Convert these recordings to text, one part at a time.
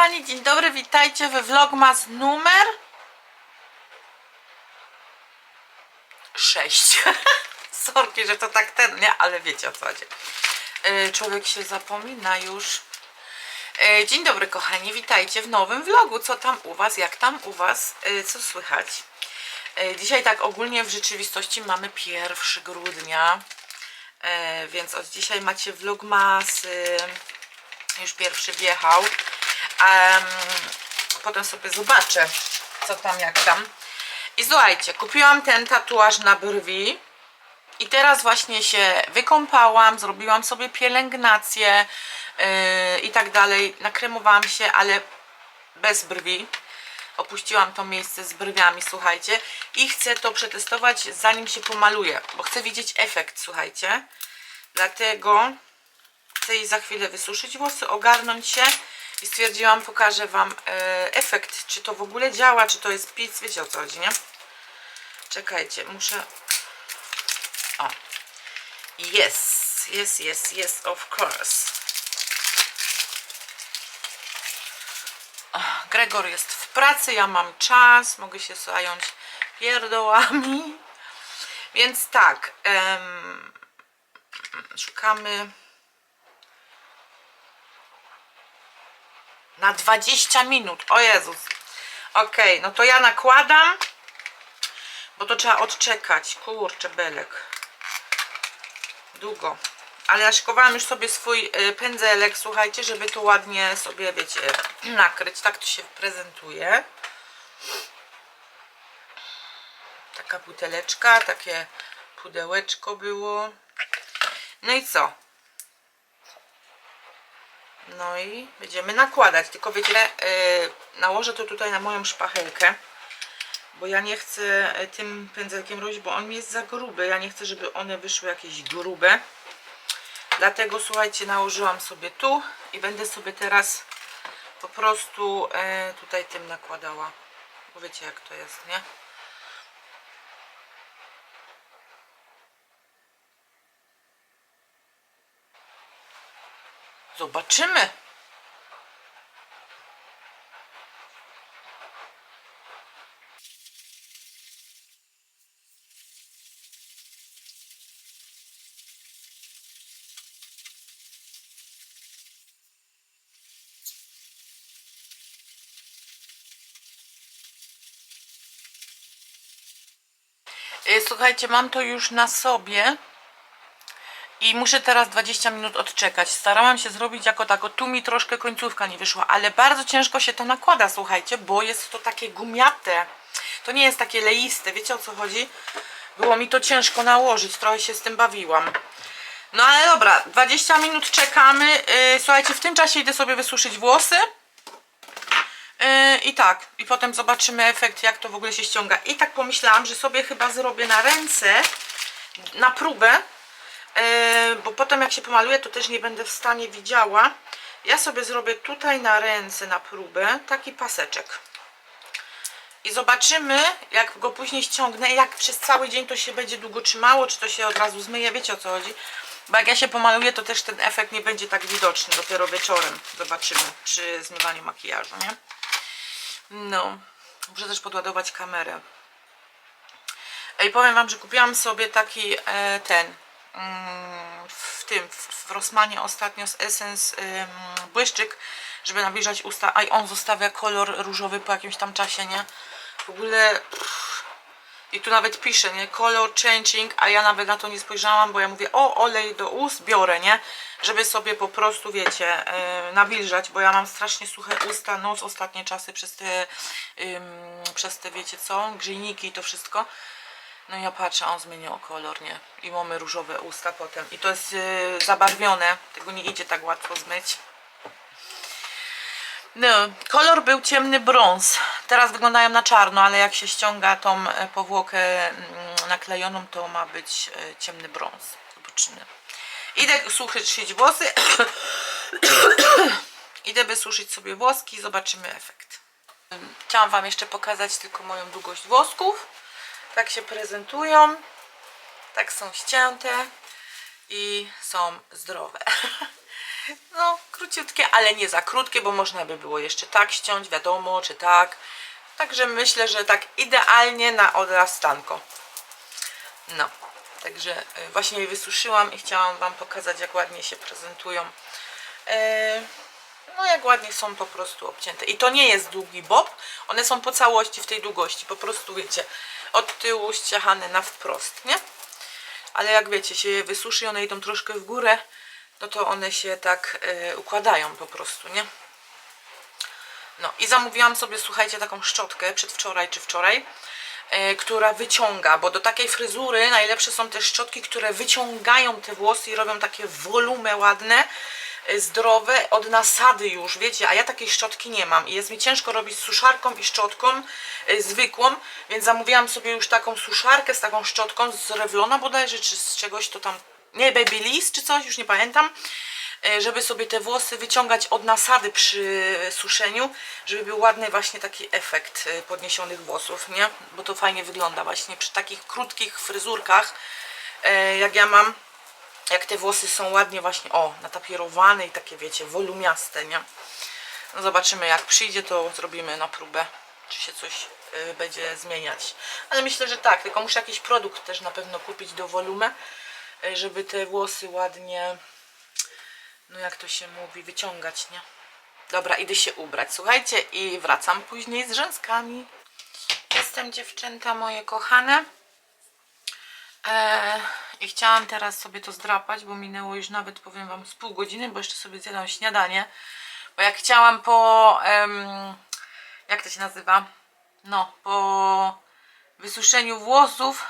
kochani, dzień dobry, witajcie we Vlogmas numer 6. Sorki, że to tak ten, nie? Ale wiecie o co chodzi. Yy, Człowiek się zapomina już. Yy, Dzień dobry kochani, witajcie w nowym vlogu. Co tam u Was, jak tam u Was, Yy, co słychać? Dzisiaj tak ogólnie w rzeczywistości mamy 1 grudnia, więc od dzisiaj macie vlogmasy już pierwszy wjechał. Em, potem sobie zobaczę, co tam, jak tam. I słuchajcie, kupiłam ten tatuaż na brwi. I teraz właśnie się wykąpałam, zrobiłam sobie pielęgnację yy, i tak dalej. Nakremowałam się, ale bez brwi. Opuściłam to miejsce z brwiami, słuchajcie. I chcę to przetestować zanim się pomaluję, bo chcę widzieć efekt, słuchajcie. Dlatego chcę jej za chwilę wysuszyć włosy, ogarnąć się i stwierdziłam, pokażę Wam e, efekt, czy to w ogóle działa, czy to jest pic, wiecie o co chodzi, nie? Czekajcie, muszę... O. Yes, yes, yes, yes, of course. Gregor jest w pracy, ja mam czas, mogę się zająć pierdołami. Więc tak, em, szukamy na 20 minut. O Jezus. Ok, no to ja nakładam, bo to trzeba odczekać. Kurczę, belek. Długo. Ale ja szykowałam już sobie swój y, pędzelek, słuchajcie, żeby to ładnie sobie, wiecie, nakryć. Tak to się prezentuje. Taka buteleczka, takie pudełeczko było. No i co? No i będziemy nakładać. Tylko wiecie, yy, nałożę to tutaj na moją szpachelkę. Bo ja nie chcę y, tym pędzelkiem robić, bo on mi jest za gruby. Ja nie chcę, żeby one wyszły jakieś grube. Dlatego słuchajcie, nałożyłam sobie tu i będę sobie teraz po prostu e, tutaj tym nakładała. Bo wiecie jak to jest, nie? Zobaczymy. Y, Słuchajcie, mam to już na sobie. I muszę teraz 20 minut odczekać. Starałam się zrobić jako tako. Tu mi troszkę końcówka nie wyszła, ale bardzo ciężko się to nakłada, słuchajcie, bo jest to takie gumiate. To nie jest takie leiste, wiecie o co chodzi? Było mi to ciężko nałożyć, trochę się z tym bawiłam. No ale dobra, 20 minut czekamy. Yy, słuchajcie, w tym czasie idę sobie wysuszyć włosy. Yy, I tak, i potem zobaczymy efekt, jak to w ogóle się ściąga. I tak pomyślałam, że sobie chyba zrobię na ręce, na próbę, bo potem jak się pomaluję, to też nie będę w stanie widziała. Ja sobie zrobię tutaj na ręce na próbę taki paseczek. I zobaczymy, jak go później ściągnę, jak przez cały dzień to się będzie długo trzymało, czy to się od razu zmyje, wiecie o co chodzi. Bo jak ja się pomaluję, to też ten efekt nie będzie tak widoczny, dopiero wieczorem zobaczymy przy zmywaniu makijażu, nie? No, muszę też podładować kamerę. I powiem Wam, że kupiłam sobie taki e, ten w tym, w, Rossmanie ostatnio z Essence błyszczyk, żeby nawilżać usta, a i on zostawia kolor różowy po jakimś tam czasie, nie? W ogóle pff, i tu nawet pisze, nie? Color changing, a ja nawet na to nie spojrzałam, bo ja mówię, o olej do ust biorę, nie? Żeby sobie po prostu, wiecie, yy, bo ja mam strasznie suche usta, nos ostatnie czasy przez te, ym, przez te, wiecie co, grzejniki i to wszystko. No i ja patrzę, on zmienił kolor, nie? I mamy różowe usta potem. I to jest yy, zabarwione. Tego nie idzie tak łatwo zmyć. No, kolor był ciemny brąz. Teraz wyglądają na czarno, ale jak się ściąga tą e, powłokę mm, naklejoną, to ma być e, ciemny brąz. Zobaczymy. Idę suszyć włosy. Idę wysuszyć sobie włoski, zobaczymy efekt. Chciałam Wam jeszcze pokazać tylko moją długość włosków. Tak się prezentują. Tak są ścięte i są zdrowe. no króciutkie, ale nie za krótkie, bo można by było jeszcze tak ściąć, wiadomo, czy tak. Także myślę, że tak idealnie na odrastanko. No, także y, właśnie je wysuszyłam i chciałam Wam pokazać, jak ładnie się prezentują. E, No, jak ładnie są po prostu obcięte. I to nie jest długi bob, one są po całości w tej długości. Po prostu, wiecie, od tyłu ściachane na wprost, nie? Ale jak wiecie, się je wysuszy one idą troszkę w górę, no to one się tak e, układają po prostu, nie? No i zamówiłam sobie, słuchajcie, taką szczotkę przedwczoraj czy wczoraj, e, która wyciąga, bo do takiej fryzury najlepsze są te szczotki, które wyciągają te włosy i robią takie wolumy ładne, zdrowe, od nasady już, wiecie, a ja takiej szczotki nie mam i jest mi ciężko robić z suszarką i szczotką e, zwykłą, więc zamówiłam sobie już taką suszarkę z taką szczotką z Revlona bodajże, czy z czegoś to tam, nie, Babyliss czy coś, już nie pamiętam, e, żeby sobie te włosy wyciągać od nasady przy suszeniu, żeby był ładny właśnie taki efekt podniesionych włosów, nie? Bo to fajnie wygląda właśnie przy takich krótkich fryzurkach, jak ja mam, jak te włosy są ładnie właśnie, o, natapierowane i takie, wiecie, wolumiaste, nie? No zobaczymy, jak przyjdzie, to zrobimy na próbę, czy się coś y, będzie zmieniać. Ale myślę, że tak, tylko muszę jakiś produkt też na pewno kupić do wolumy, y, żeby te włosy ładnie, no jak to się mówi, wyciągać, nie? Dobra, idę się ubrać, słuchajcie, i wracam później z rzęskami. Jestem dziewczęta moje kochane. Eee, I chciałam teraz sobie to zdrapać, bo minęło już nawet, powiem Wam, z pół godziny, bo jeszcze sobie zjadłam śniadanie. Bo jak chciałam po... em, jak to się nazywa? No, po wysuszeniu włosów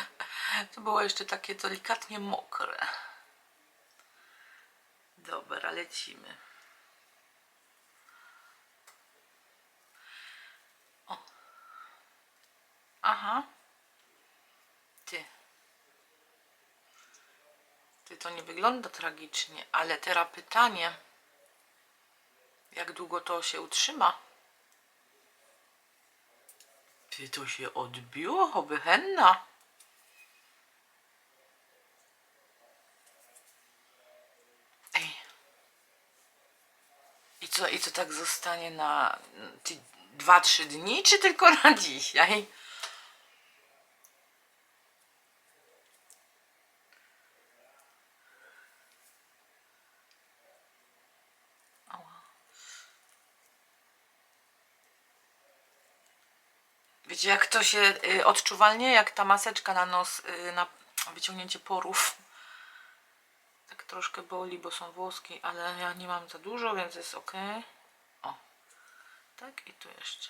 to było jeszcze takie delikatnie mokre. Dobra, lecimy. O. Aha. Ty. Ty to nie wygląda tragicznie, ale teraz pytanie, jak długo to się utrzyma? Ty to się odbiło, oby henna. Ej. I co, i co tak zostanie na 2-3 dni, czy tylko na dzisiaj? Jak to się y, odczuwalnie, jak ta maseczka na nos, y, na wyciągnięcie porów. Tak troszkę boli, bo są włoski, ale ja nie mam za dużo, więc jest ok. O, tak i tu jeszcze.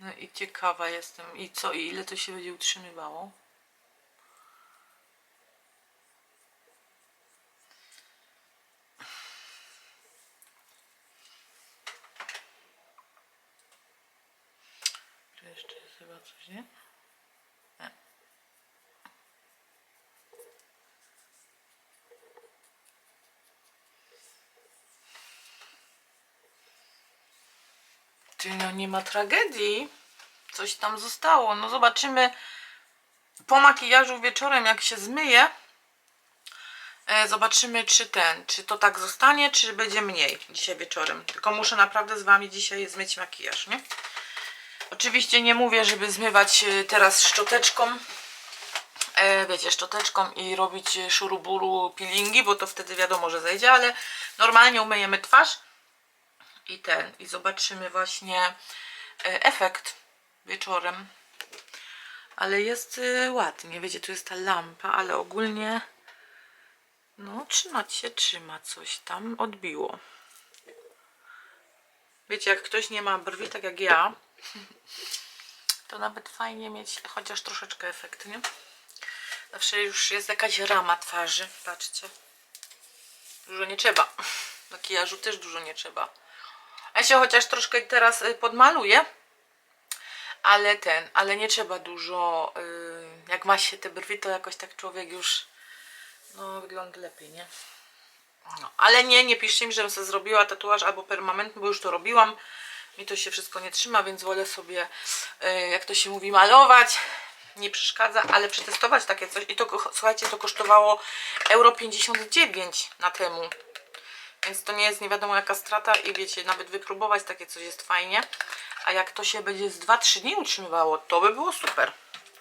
No i ciekawa jestem. I co, i ile to się będzie utrzymywało? Tu jeszcze jest chyba coś, nie? Nie. Ty, no nie ma tragedii. Coś tam zostało. No zobaczymy po makijażu wieczorem, jak się zmyje. E, zobaczymy, czy ten, czy to tak zostanie, czy będzie mniej dzisiaj wieczorem. Tylko muszę naprawdę z Wami dzisiaj zmyć makijaż, nie? Oczywiście nie mówię, żeby zmywać e, teraz szczoteczką, e, wiecie, szczoteczką i robić szuruburu peelingi, bo to wtedy wiadomo, że zejdzie, ale normalnie umyjemy twarz i ten, i zobaczymy właśnie e, efekt wieczorem. Ale jest e, ładnie, wiecie, tu jest ta lampa, ale ogólnie no trzymać się trzyma coś tam, odbiło. Wiecie, jak ktoś nie ma brwi tak jak ja, to nawet fajnie mieć chociaż troszeczkę efekt, nie? Zawsze już jest jakaś rama twarzy, patrzcie. Dużo nie trzeba. Makijażu też dużo nie trzeba. Ja się chociaż troszkę teraz y, podmaluję, ale ten, ale nie trzeba dużo. y, Jak ma się te brwi, to jakoś tak człowiek już no, wygląda lepiej, nie? No, ale nie, nie piszcie mi, żebym sobie zrobiła tatuaż albo permanent, bo już to robiłam, mi to się wszystko nie trzyma, więc wolę sobie, e, jak to się mówi, malować. Nie przeszkadza, ale przetestować takie coś. I to, słuchajcie, to kosztowało euro 59 na temu. Więc to nie jest nie wiadomo jaka strata i wiecie, nawet wypróbować takie coś jest fajnie. A jak to się będzie z 2-3 dni utrzymywało, to by było super.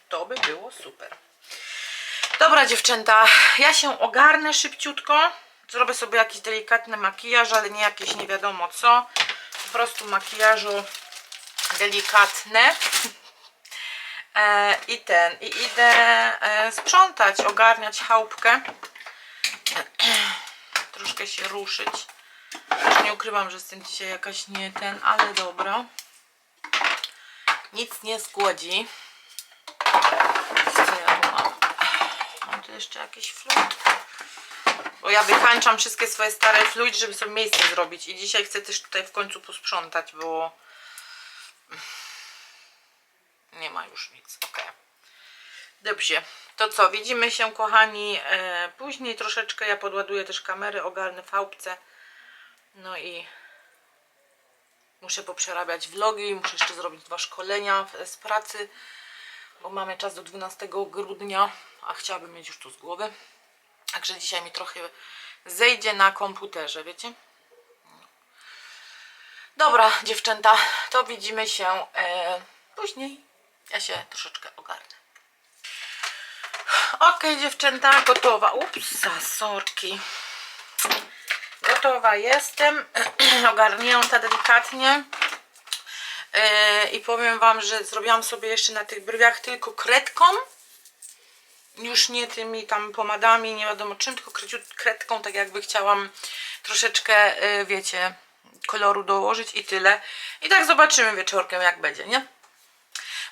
To by było super. Dobra dziewczęta, ja się ogarnę szybciutko. Zrobię sobie jakiś delikatny makijaż, ale nie jakieś nie wiadomo co. Po prostu makijażu delikatne. E, I ten, i idę e, sprzątać, ogarniać chałupkę. Troszkę się ruszyć. Nie ukrywam, że jestem dzisiaj jakaś nie ten, ale dobra. Nic nie zgłodzi. Co ja tu mam? Mam tu jeszcze jakiś flut. Bo ja wykańczam wszystkie swoje stare fluid, żeby sobie miejsce zrobić. I dzisiaj chcę też tutaj w końcu posprzątać, bo nie ma już nic. Ok. Dobrze. To co? Widzimy się, kochani, e, później troszeczkę. Ja podładuję też kamery, ogarnę w chałupce. No i muszę poprzerabiać vlogi. Muszę jeszcze zrobić dwa szkolenia z pracy, bo mamy czas do 12 grudnia, a chciałabym mieć już to z głowy. Także dzisiaj mi trochę zejdzie na komputerze, wiecie? Dobra, dziewczęta, to widzimy się e, później. Ja się troszeczkę ogarnę. Okej, dziewczęta, gotowa. Upsa, sorki. Gotowa jestem. Ogarnięta delikatnie. E, I powiem Wam, że zrobiłam sobie jeszcze na tych brwiach tylko kredką. Już nie tymi tam pomadami, nie wiadomo czym, tylko kredką, tak jakby chciałam troszeczkę, e, wiecie, koloru dołożyć i tyle. I tak zobaczymy wieczorkiem, jak będzie, nie?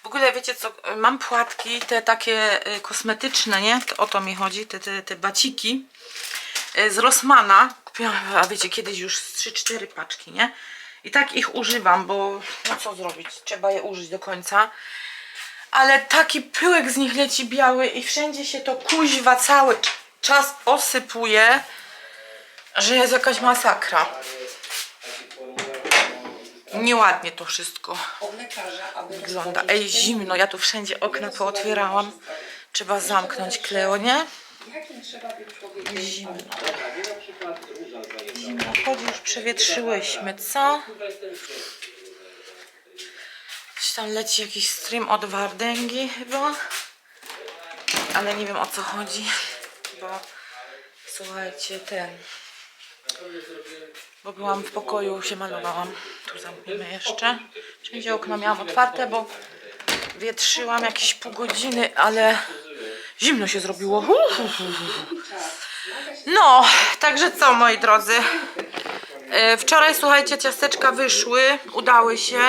W ogóle wiecie co, mam płatki, te takie y, kosmetyczne, nie? O to mi chodzi, te, te, te baciki y, z Rossmana. Kupiłam, a wiecie, kiedyś już z 3-4 paczki, nie? I tak ich używam, bo no co zrobić, trzeba je użyć do końca. Ale taki pyłek z nich leci biały i wszędzie się to kuźwa cały czas osypuje, że jest jakaś masakra. Nieładnie to wszystko wygląda. Ej, zimno, ja tu wszędzie okna pootwierałam. Trzeba zamknąć Kleo, nie? Zimno. Zimno, chodź już przewietrzyłyśmy, co? Gdzieś tam leci jakiś stream od Wardęgi chyba. Ale nie wiem o co chodzi. Bo słuchajcie, ten. Bo byłam w pokoju, się malowałam. Tu zamkniemy jeszcze. Wszędzie okna miałam otwarte, bo wietrzyłam jakieś pół godziny, ale zimno się zrobiło. No, także co moi drodzy. E, Wczoraj, słuchajcie, ciasteczka wyszły, udały się.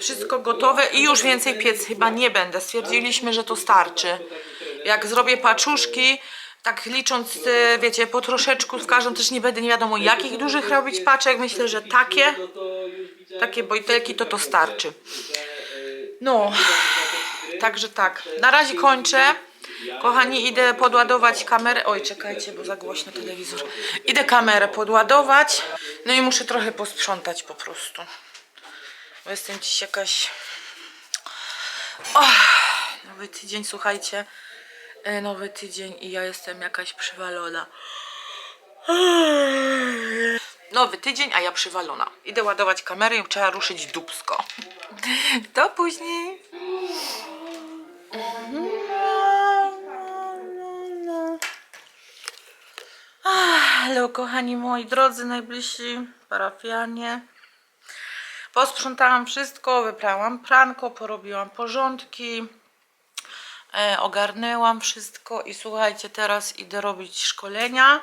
Wszystko gotowe i już więcej piec chyba nie będę. Stwierdziliśmy, że to starczy. Jak zrobię paczuszki, tak licząc, e, wiecie, po troszeczku z każdą też nie będę nie wiadomo jakich dużych robić paczek. Myślę, że takie, takie bojtelki to to starczy. No, także tak. Na razie kończę. Kochani, idę podładować kamerę. Oj, czekajcie, bo za głośno telewizor. Idę kamerę podładować. No i muszę trochę posprzątać po prostu. Bo jestem dziś jakaś... Oh, nowy tydzień, słuchajcie. E, Nowy tydzień i ja jestem jakaś przywalona. Nowy tydzień, a ja przywalona. Idę ładować kamerę i trzeba ruszyć dubsko. Do później. Hello, kochani moi drodzy, najbliżsi parafianie. Posprzątałam wszystko, wyprałam pranko, porobiłam porządki, ogarnęłam wszystko i słuchajcie, teraz idę robić szkolenia.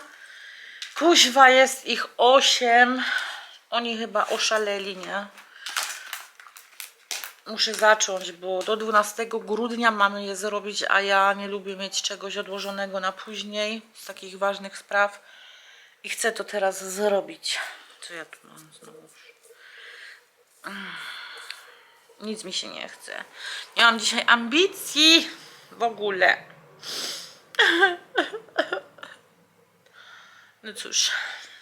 Kuźwa, jest ich osiem. Oni chyba oszaleli, nie? Muszę zacząć, bo do 12 grudnia mamy je zrobić, a ja nie lubię mieć czegoś odłożonego na później z takich ważnych spraw. I chcę to teraz zrobić. Co ja tu mam znowu? Mm. Nic mi się nie chce. Nie mam dzisiaj ambicji w ogóle. No cóż,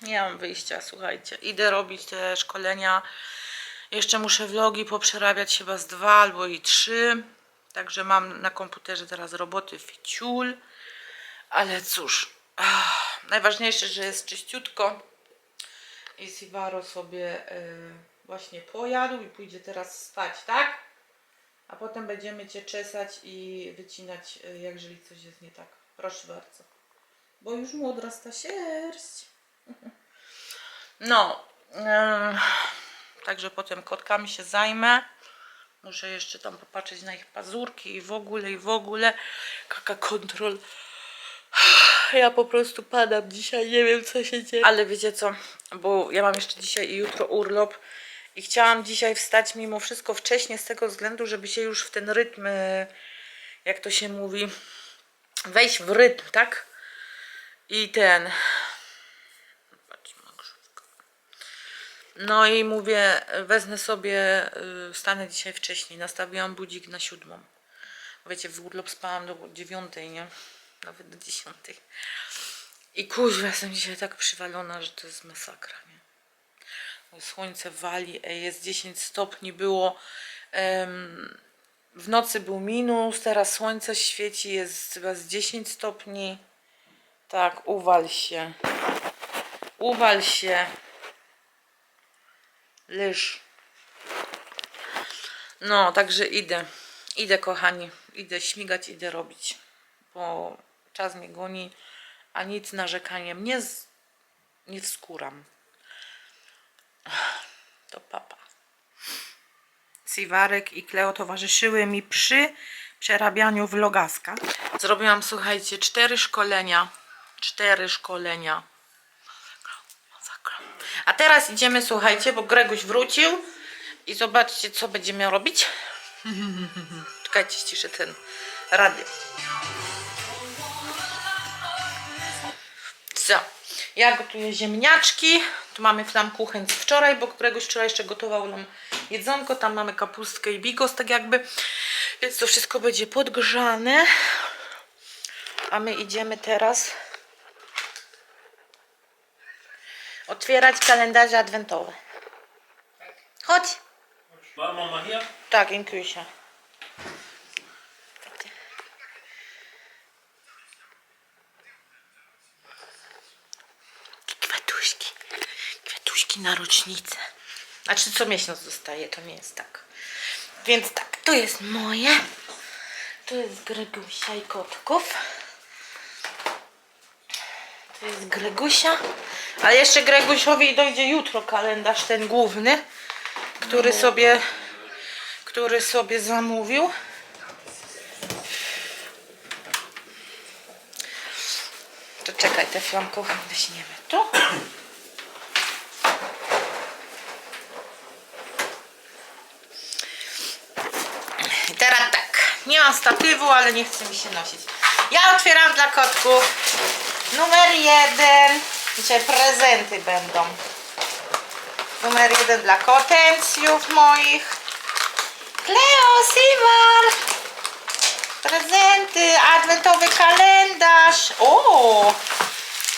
nie mam wyjścia, słuchajcie. Idę robić te szkolenia. Jeszcze muszę vlogi poprzerabiać chyba z dwa albo i trzy. Także mam na komputerze teraz roboty ficiul. Ale cóż, ach, najważniejsze, że jest czyściutko. I Sivaro sobie y, właśnie pojadł i pójdzie teraz spać, tak? A potem będziemy Cię czesać i wycinać, y, jeżeli coś jest nie tak. Proszę bardzo. Bo już mu odrasta sierść. No, em, także potem kotkami się zajmę. Muszę jeszcze tam popatrzeć na ich pazurki i w ogóle, i w ogóle. Kaka kontrol. Ja po prostu padam dzisiaj, nie wiem co się dzieje. Ale wiecie co, bo ja mam jeszcze dzisiaj i jutro urlop i chciałam dzisiaj wstać mimo wszystko wcześniej z tego względu, żeby się już w ten rytm, e, jak to się mówi, wejść w rytm, tak? I ten... No i mówię, wezmę sobie, y, wstanę dzisiaj wcześniej. Nastawiłam budzik na siódmą. Wiecie, w urlop spałam do dziewiątej, nie? Nawet do dziesiątej. I kuźwa, jestem dzisiaj tak przywalona, że to jest masakra, nie? Słońce wali, ej, jest 10 stopni, było w nocy był minus, teraz słońce świeci, jest chyba z 10 stopni. Tak, uwal się. Uwal się. Leż. No, także idę. Idę, kochani. Idę śmigać, idę robić. Bo czas mnie goni, a nic narzekaniem nie, z... nie wskuram. To papa. Siwarek i Kleo towarzyszyły mi przy przerabianiu vlogaska. Zrobiłam, słuchajcie, cztery szkolenia. Cztery szkolenia. A teraz idziemy, słuchajcie, bo Greguś wrócił i zobaczcie, co będziemy robić. Czekajcie, ściszę ten radio. Co? Ja gotuję ziemniaczki. Tu mamy flamkuchen z wczoraj, bo któregoś wczoraj jeszcze gotował nam jedzonko. Tam mamy kapustkę i bigos, tak jakby. Więc to wszystko będzie podgrzane. A my idziemy teraz otwierać kalendarze adwentowe. Chodź. Mama hier? Tak, Inkusia. Kwiatuszki. Na rocznicę. Znaczy co miesiąc dostaję, to nie jest tak. Więc tak, to jest moje. To jest Gregusia i kotków. To jest Gregusia. A jeszcze Gregusiowi dojdzie jutro kalendarz ten główny, który sobie który sobie zamówił. To czekaj, te flamkowe weźmiemy tu. I teraz tak, nie mam statywu, ale nie chce mi się nosić. Ja otwieram dla kotków numer jeden. Dzisiaj prezenty będą. Numer jeden dla kotencjów moich. Kleo, Siwar! Prezenty, adwentowy kalendarz. O!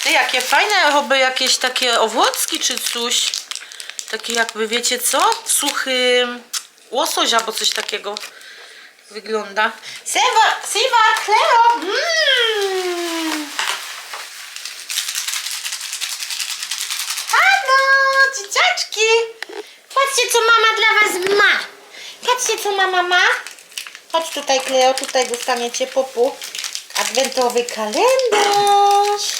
Ty, jakie fajne, choby jakieś takie owłocki czy coś. Takie jakby, wiecie co? Suchy łosoś albo coś takiego wygląda. Siwar, Siwar, Kleo! Mmm! Halo, dzieciaczki! Patrzcie, co mama dla was ma. Patrzcie, co mama ma. Chodź tutaj, Kleo, tutaj dostaniecie popu. Adwentowy kalendarz.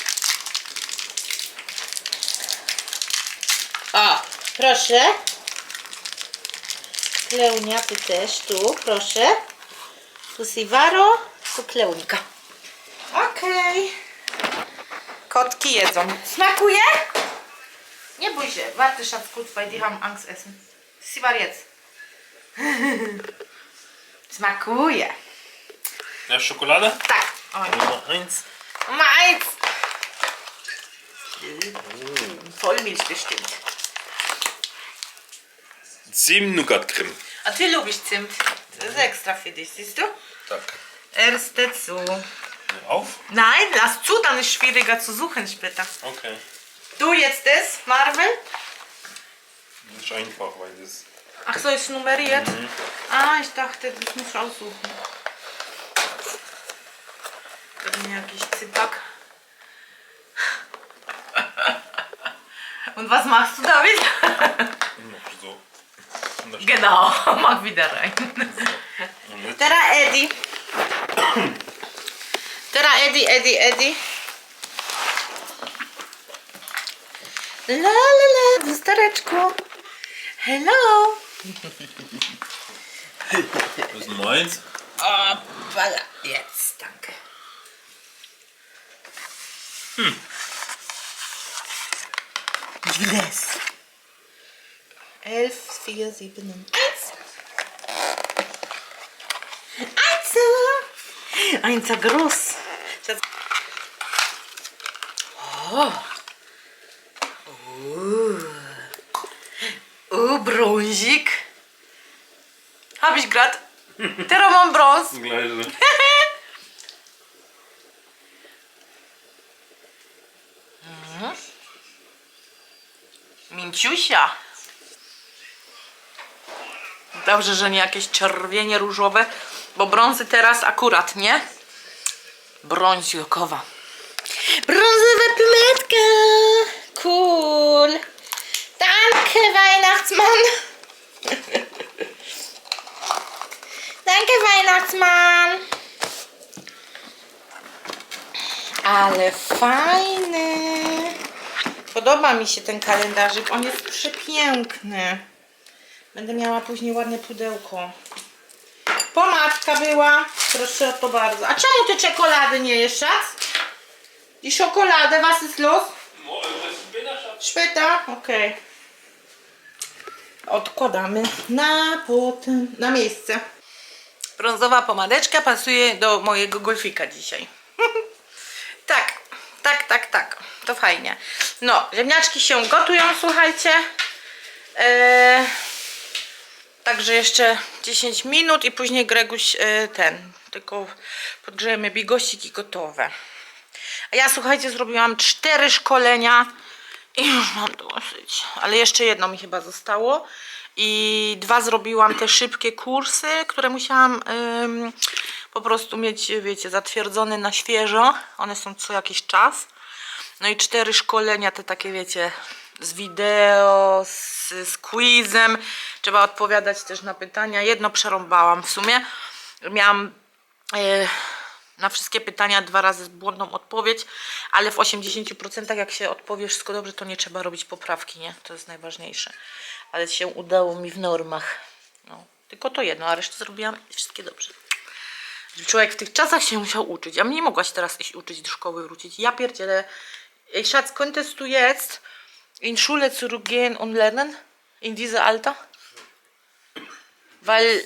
O, proszę. Kleunia, ty też, tu, proszę. Tu Sivaro, tu Kleunika. Okej. Kotki jedzą. Smakuje? Nie bój się, warte Schatz gut, weil die haben Angst essen. Sivar jedz. Smakuje. Ja, Schokolade? Tak. Oj. Nummer eins. Meins. Vollmilch bestimmt. Sieben Nougat-Creme. A ty lubisz Zimt. To jest ekstra für dich, siehst du? Tak. Erste zu. Auf? Nein, lass zu, dann ist schwieriger zu suchen später. Okay. Du jetzt das, Marvel? Das ist einfach, weil das Ach, so ist nummeriert? Ah, ich dachte, das muss raussuchen. Pewnie jakiś cypak. Und was machst du? Noch so. Genau, mach wieder rein. Und Tada, Eddie. Tada, Eddie, Eddie, Eddie. La, la, la, lustereczku. Hello. Was ist meins. Hoppala. Jetzt, danke. Hm. Yes. will es. 11, 4, 7 und ein za groß. O! Uuu. Uuu, brązik. Hab ich grad. Teraz mam brąz. Gleży. Mhm. Minciusia. Dobrze, że nie jakieś czerwienie różowe, bo brązy teraz akurat, nie? Brąz jokowa. Brązowa piletka. Cool. Danke, Weihnachtsmann. Danke, Weihnachtsmann. Ale fajny. Podoba mi się ten kalendarzyk. On jest przepiękny. Będę miała później ładne pudełko. Była. Proszę to bardzo. A czemu ty czekolady nie jesz, Schatz? I czekoladę, was ist los? Szpyta? Okej. Odkładamy na potem, na miejsce. Brązowa pomadeczka pasuje do mojego golfika dzisiaj. tak, tak, tak, tak. To fajnie. No, ziemniaczki się gotują, słuchajcie. Eee, także jeszcze 10 minut i później Greguś e, ten. Tylko podgrzejemy bigosik i gotowe. A ja słuchajcie, zrobiłam cztery szkolenia i już mam dosyć. Ale jeszcze jedno mi chyba zostało. I dwa zrobiłam te szybkie kursy, które musiałam ym, po prostu mieć, wiecie, zatwierdzone na świeżo. One są co jakiś czas. No i cztery szkolenia, te takie, wiecie, z wideo, z, z quizem. Trzeba odpowiadać też na pytania. Jedno przerąbałam w sumie. Miałam e, na wszystkie pytania dwa razy błędną odpowiedź, ale w 80% jak się odpowiesz wszystko dobrze, to nie trzeba robić poprawki, nie? To jest najważniejsze. Ale się udało mi w normach. No, tylko to jedno, a resztę zrobiłam wszystkie dobrze. Człowiek w tych czasach się musiał uczyć, a mnie nie mogłaś teraz iść uczyć do szkoły wrócić. Ja pierdzielę. Ej, Schatz, könntest du jetzt in Schule zurückgehen und lernen? In diese Alter? Weil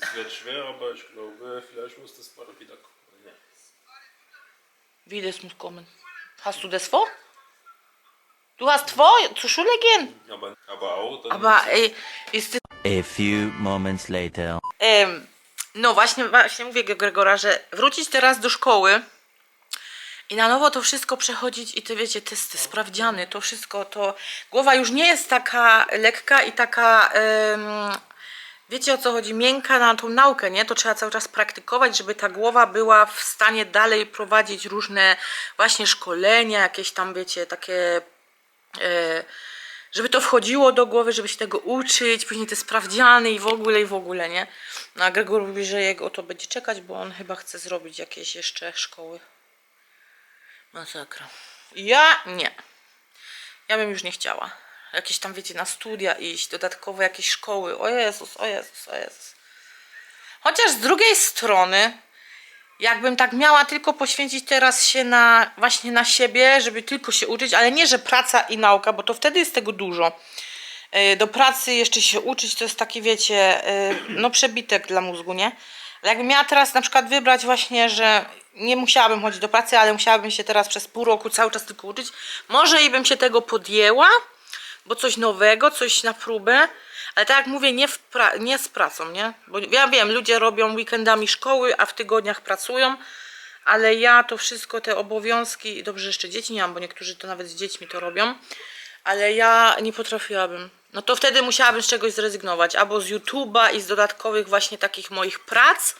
Es wird schwer, aber ich glaube, vielleicht muss das bald wieder kommen. Ja. Wie das muss kommen? Hast du das vor? Du hast vor, zur Schule gehen? Aber, aber auch dann. Aber ey, ist das... A few moments later. Em, no właśnie, właśnie mówię Gregora, że wrócić teraz do szkoły i na nowo to wszystko przechodzić i te wiecie, testy, sprawdziany, to wszystko, to głowa już nie jest taka lekka i taka, em, wiecie o co chodzi, miękka na tą naukę, nie? To trzeba cały czas praktykować, żeby ta głowa była w stanie dalej prowadzić różne właśnie szkolenia, jakieś tam, wiecie, takie e, żeby to wchodziło do głowy, żeby się tego uczyć, później te sprawdziany i w ogóle, i w ogóle, nie? No a Gregor mówi, że jego to będzie czekać, bo on chyba chce zrobić jakieś jeszcze szkoły. Masakra. Ja nie. Ja bym już nie chciała. Jakieś tam, wiecie, na studia iść, dodatkowe jakieś szkoły. O Jezus, o Jezus, o Jezus. Chociaż z drugiej strony, jakbym tak miała tylko poświęcić teraz się na właśnie na siebie, żeby tylko się uczyć, ale nie, że praca i nauka, bo to wtedy jest tego dużo. Yy, Do pracy jeszcze się uczyć, to jest taki, wiecie, yy, no przebitek dla mózgu, nie? Ale jakbym miała teraz na przykład wybrać właśnie, że nie musiałabym chodzić do pracy, ale musiałabym się teraz przez pół roku cały czas tylko uczyć, może i bym się tego podjęła, bo coś nowego, coś na próbę, ale tak jak mówię, nie, nie z pracą, nie? Bo ja wiem, ludzie robią weekendami szkoły, a w tygodniach pracują, ale ja to wszystko, te obowiązki, dobrze, jeszcze dzieci nie mam, bo niektórzy to nawet z dziećmi to robią, ale ja nie potrafiłabym. No to wtedy musiałabym z czegoś zrezygnować. Albo z YouTube'a i z dodatkowych właśnie takich moich prac.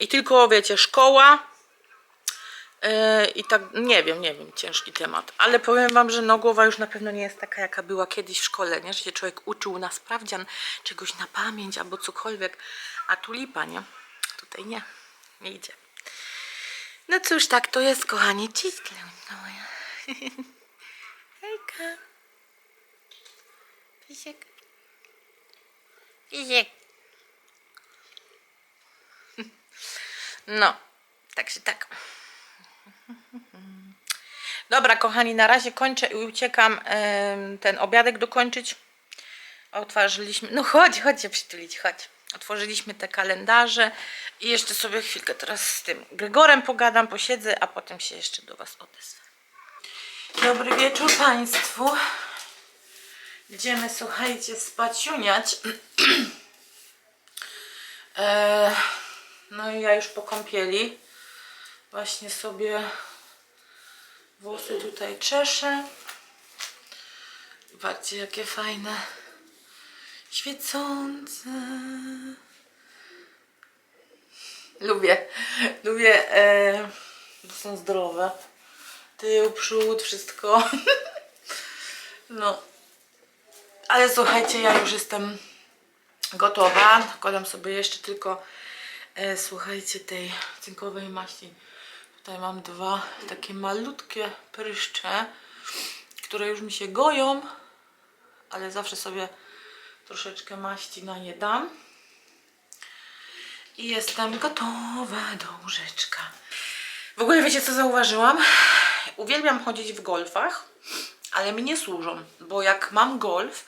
I tylko, wiecie, szkoła. Yy, I tak, nie wiem, nie wiem, ciężki temat. Ale powiem wam, że no głowa już na pewno nie jest taka, jaka była kiedyś w szkole, nie? Że się człowiek uczył na sprawdzian czegoś na pamięć albo cokolwiek. A tu lipa, nie? Tutaj nie, nie idzie. No cóż, tak to jest, kochani. Moja. Hejka. Pisiek. Pisiek. No, także tak. Dobra, kochani, na razie kończę i uciekam ten obiadek dokończyć. Otworzyliśmy, no chodź, chodź się przytulić, chodź. Otworzyliśmy te kalendarze i jeszcze sobie chwilkę teraz z tym Gregorem pogadam, posiedzę, a potem się jeszcze do Was odezwę. Dobry wieczór Państwu. Idziemy, słuchajcie, spaciuniać. e, no i ja już po kąpieli. Właśnie sobie włosy tutaj czeszę. Zobaczcie, jakie fajne. Świecące. Lubię. Lubię. E, są zdrowe. Tył, przód, wszystko. No. Ale słuchajcie, ja już jestem gotowa. Nakładam sobie jeszcze tylko e, słuchajcie tej cynkowej maści. Tutaj mam dwa takie malutkie pryszcze, które już mi się goją, ale zawsze sobie troszeczkę maści na nie dam. I jestem gotowa do łóżeczka. W ogóle wiecie co zauważyłam? Uwielbiam chodzić w golfach, ale mi nie służą, bo jak mam golf,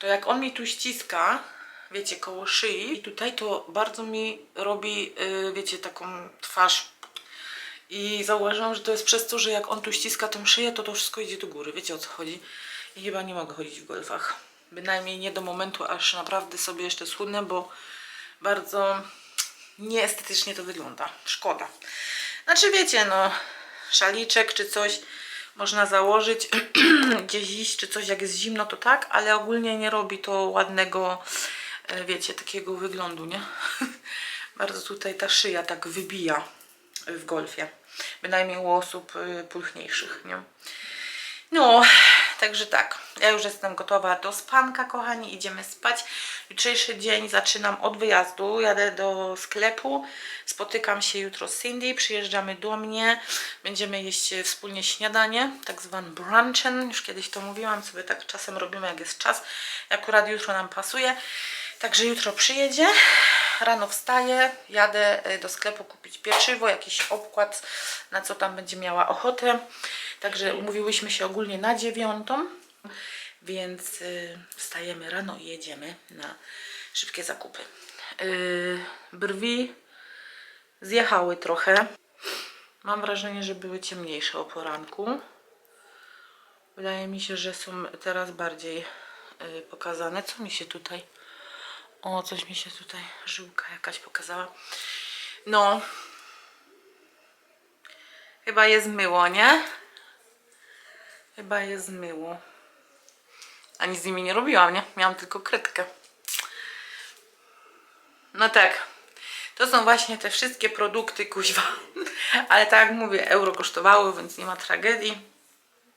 to jak on mi tu ściska, wiecie, koło szyi, i tutaj to bardzo mi robi, yy, wiecie, taką twarz. I zauważyłam, że to jest przez to, że jak on tu ściska tą szyję, to to wszystko idzie do góry. Wiecie o co chodzi? I chyba nie mogę chodzić w golfach. Bynajmniej nie do momentu, aż naprawdę sobie jeszcze schudnę, bo bardzo nieestetycznie to wygląda. Szkoda. Znaczy wiecie, no, szaliczek czy coś można założyć, gdzieś iść czy coś, jak jest zimno, to tak, ale ogólnie nie robi to ładnego, e, wiecie, takiego wyglądu, nie? Bardzo tutaj ta szyja tak wybija w golfie. Bynajmniej u osób y, pulchniejszych, nie? No, także tak. Ja już jestem gotowa do spanka, kochani. Idziemy spać. Jutrzejszy dzień zaczynam od wyjazdu. Jadę do sklepu. Spotykam się jutro z Cindy. Przyjeżdżamy do mnie. Będziemy jeść wspólnie śniadanie, tak zwany brunchen. Już kiedyś to mówiłam, sobie tak czasem robimy, jak jest czas. Akurat jutro nam pasuje. Także jutro przyjedzie. Rano wstaję, jadę y, do sklepu kupić pieczywo, jakiś obkład, na co tam będzie miała ochotę. Także umówiłyśmy się ogólnie na dziewiątą, więc y, wstajemy rano i jedziemy na szybkie zakupy. Y, brwi zjechały trochę. Mam wrażenie, że były ciemniejsze o poranku. Wydaje mi się, że są teraz bardziej pokazane. Co mi się tutaj... O, coś mi się tutaj żyłka jakaś pokazała. No. Chyba je zmyło, nie? Chyba je zmyło. A nic z nimi nie robiłam, nie? Miałam tylko kredkę. No tak. To są właśnie te wszystkie produkty, kuźwa. Ale tak jak mówię, euro kosztowały, więc nie ma tragedii.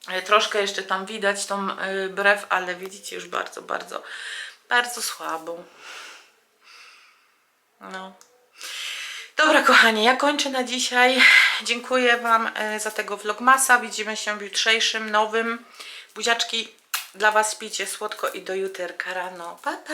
E, Troszkę jeszcze tam widać tą y, brew, ale widzicie już bardzo, bardzo, bardzo słabą. No. Dobra, kochanie, ja kończę na dzisiaj. Dziękuję Wam e, za tego vlogmasa. Widzimy się w jutrzejszym, nowym. Buziaczki dla Was śpicie słodko i do juterka rano. Pa, pa!